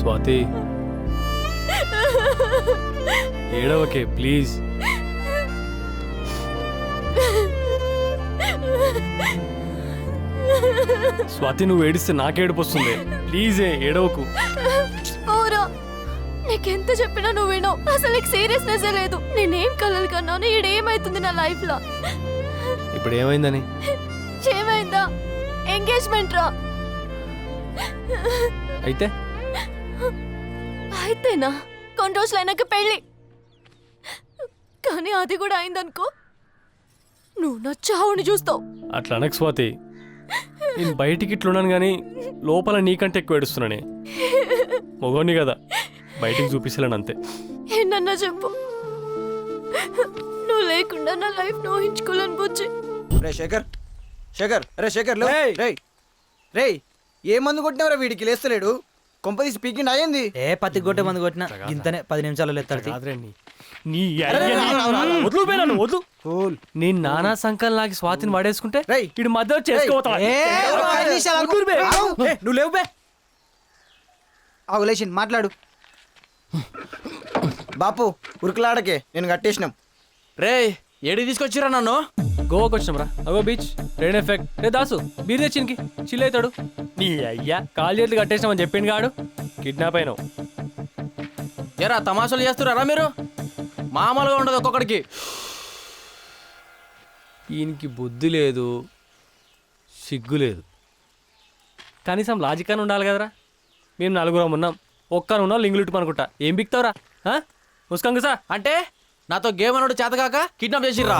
Swathi. ఏడవకే please. Swathi నువ్వు ఏడిస్తే నాకేడుపు వస్తుంది ప్లీజే ఏడవకు. ఓరా నీకెంత చెప్పినా నువ్వు వినవు. అసలు నీకు సీరియస్నెస్ లేదు. నేనేం కలలు కన్నాను ఈడేమైతుంది నా లైఫ్లో ఇప్పుడు ఏమైందని ఏమైందా ఎంగేజ్మెంట్ రా. అయితే? అయితేనా? కొన్ని రోజులు అయినాక పెళ్ళి. కానీ అది కూడా అయిందనుకో నువ్వు నా చావుని చూస్తావు. అట్లా అనకు స్వాతి. నేను బయటికి ఇట్లున్నాను కానీ లోపల నీకంటే ఎక్కువ ఏడుస్తున్నానే. మొగోని కదా బయటికి చూపిస్తలేను అంతే. ఏంటన్నా చెప్పు? నువ్వు లేకుండా నా లైఫ్ ఊహించుకోలేను బుజ్జి. రే శేఖర్ శేఖర్ రే శేఖర్ లే రేయ్. రే రే ఏ మందు కొట్టినవరా వీడికి? లేస్తలేడు. కొంపది స్పీకింగ్ అయ్యింది ఏ పత్తి కొట్టే మంది కొట్టిన? ఇంతనే పది నిమిషాలు ఎత్తాడు నీ. నీ అయ్యని- వదులు బే నన్ను, వదులు. కూల్. నేను నానా సంకల్ లాగి స్వాతిని వాడేసుకుంటే రేయ్. ఇటు మధ్యలో చేసుకోవతా ఏ, ఒక ఐదు నిమిషాలు ఆగు. వదులు బే. ఆగు. ఏ, నువ్వు లేవు బే. మాట్లాడు. బాపు ఉరుకులాడకే. నేను కట్టేసినాం. రే ఏడి తీసుకొచ్చిరా నన్ను? గోవాకి వచ్చినాం రా అగో బీచ్. Rain effect. రే దాసు బీర్ తెచ్చినికి చిల్ అవుతాడు. నీ అయ్యా కాలు చేతులు కట్టేసినామని చెప్పిండు గాడు. కిడ్నాప్ అయినావు. ఎరా తమాషాలు చేస్తున్నారా మీరు? మామూలుగా ఉండదు ఒక్కొక్కడికి. ఈయనకి బుద్ధి లేదు సిగ్గు లేదు. కనీసం లాజిక్ అని ఉండాలి కదరా. మేము నలుగురం ఉన్నాం. ఒక్కరు ఉన్నాం లింగులుట్టు అనుకుంటా ఏం బిక్తావురా? ముస్కంగు సా అంటే నాతో గేమ్ అన్నాడు చేతగాక కిడ్నాప్ చేసిర్రా?